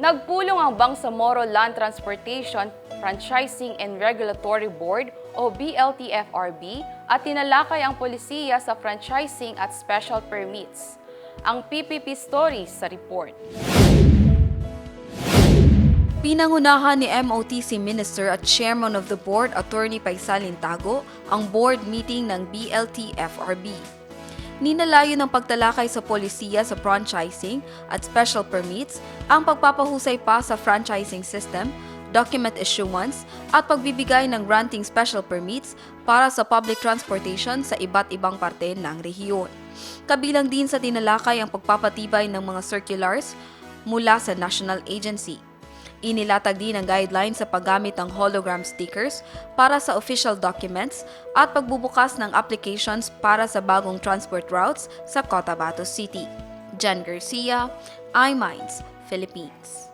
Nagpulong ang Bangsamoro Land Transportation Franchising and Regulatory Board o BLTFRB at tinalakay ang polisiya sa franchising at special permits. Ang PPP Stories sa report. Pinangunahan ni MOTC Minister at Chairman of the Board, Attorney Paisalin Tago, ang board meeting ng BLT-FRB. Ninalayo ng pagtalakay sa polisiya sa franchising at special permits ang pagpapahusay pa sa franchising system, document issuance, at pagbibigay ng granting special permits para sa public transportation sa iba't ibang parte ng rehiyon. Kabilang din sa tinalakay ang pagpapatibay ng mga circulars mula sa national agency. Inilatag din ang guidelines sa paggamit ng hologram stickers para sa official documents at pagbubukas ng applications para sa bagong transport routes sa Cotabato City. Jan Garcia, iMinds, Philippines.